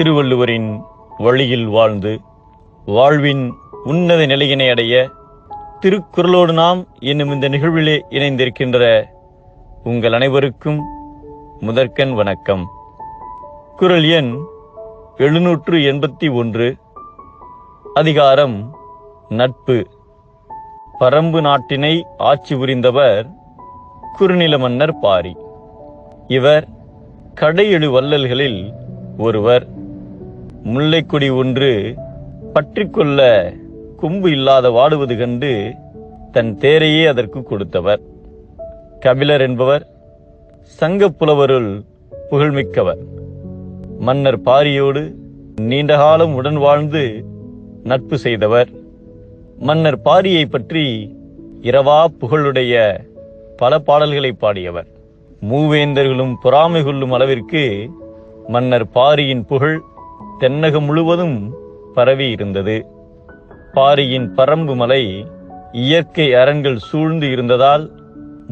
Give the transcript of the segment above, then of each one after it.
திருவள்ளுவரின் வழியில் வாழ்ந்து வாழ்வின் உன்னத நிலையினை அடைய திருக்குறளோடு நாம் என்னும் இந்த நிகழ்விலே இணைந்திருக்கின்ற உங்கள் அனைவருக்கும் முதற்கண் வணக்கம். குறள் எண் எழுநூற்று எண்பத்தி ஒன்று அதிகாரம் நட்பு. பரம்பு நாட்டினை ஆட்சி புரிந்தவர் குறுநில மன்னர் பாரி. இவர் கடையெழு வள்ளல்களில் ஒருவர். முல்லைக்கொடி ஒன்று பற்றிக்கொள்ள கொம்பு இல்லாத வாடுவது கண்டு தன் தேரையே அதற்கு கொடுத்தவர். கபிலர் என்பவர் சங்க புலவருள் புகழ்மிக்கவர். மன்னர் பாரியோடு நீண்ட காலம் உடன் வாழ்ந்து நட்பு செய்தவர். மன்னர் பாரியை பற்றி இரவா புகழுடைய பல பாடல்களை பாடியவர். மூவேந்தர்களும் பொறாமை கொள்ளும் அளவிற்கு மன்னர் பாரியின் புகழ் தென்னகம் முழுவதும் பரவி இருந்தது. பாரியின் பரம்பு மலை இயற்கை அரண்கள் சூழ்ந்து இருந்ததால்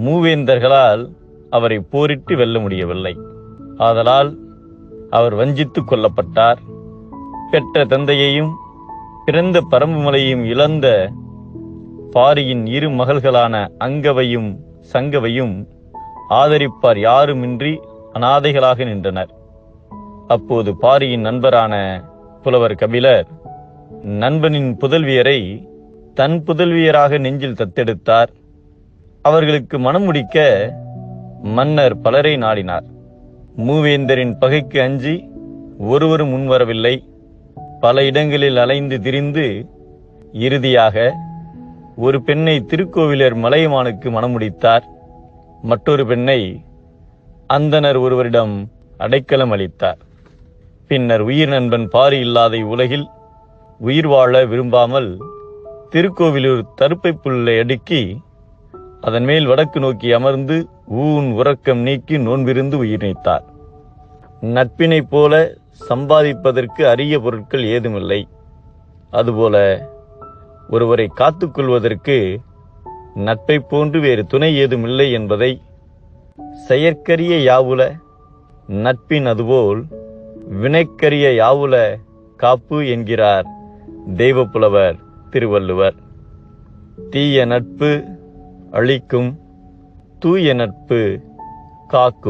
மூவேந்தர்களால் அவரை போரிட்டு வெல்ல முடியவில்லை. ஆதலால் அவர் வஞ்சித்துக் கொல்லப்பட்டார். பெற்ற தந்தையையும் பிறந்த பரம்பு மலையையும் இழந்த பாரியின் இரு மகள்களான அங்கவையும் சங்கவையும் ஆதரிப்பார் யாருமின்றி அனாதைகளாக நின்றனர். அப்போது பாரியின் நண்பரான புலவர் கபிலர் நண்பனின் புதல்வியரை தன் புதல்வியராக நெஞ்சில் தத்தெடுத்தார். அவர்களுக்கு மனம் முடிக்க மன்னர் பலரை நாடினார். மூவேந்தரின் பகைக்கு அஞ்சி ஒருவரும் முன்வரவில்லை. பல இடங்களில் அலைந்து திரிந்து இறுதியாக ஒரு பெண்ணை திருக்கோவிலர் மலையமானுக்கு மணமுடித்தார் மற்றொரு பெண்ணை அந்தனர் ஒருவரிடம் அடைக்கலம் அளித்தார். பின்னர் உயிர் நண்பன் பாரி இல்லாத உலகில் உயிர் வாழ விரும்பாமல் திருக்கோவிலூர் தருப்பை புல்லை அடுக்கி அதன் மேல் வடக்கு நோக்கி அமர்ந்து ஊன் உறக்கம் நீக்கி நோன்பிருந்து உயிர் நீத்தார். நட்பினைப் போல சம்பாதிப்பதற்கு அரிய பொருட்கள் ஏதுமில்லை. அதுபோல ஒருவரை காத்துக்கொள்வதற்கு நட்பைப் போன்று வேறு துணை ஏதுமில்லை என்பதை செயற்கரிய யாவுல நட்பின் அதுபோல் வினைக்கரிய யாவுல காப்பு என்கிறார் தெய்வப்புலவர் திருவள்ளுவர். தீய நட்பு அழிக்கும் தூய நட்பு காக்கும்.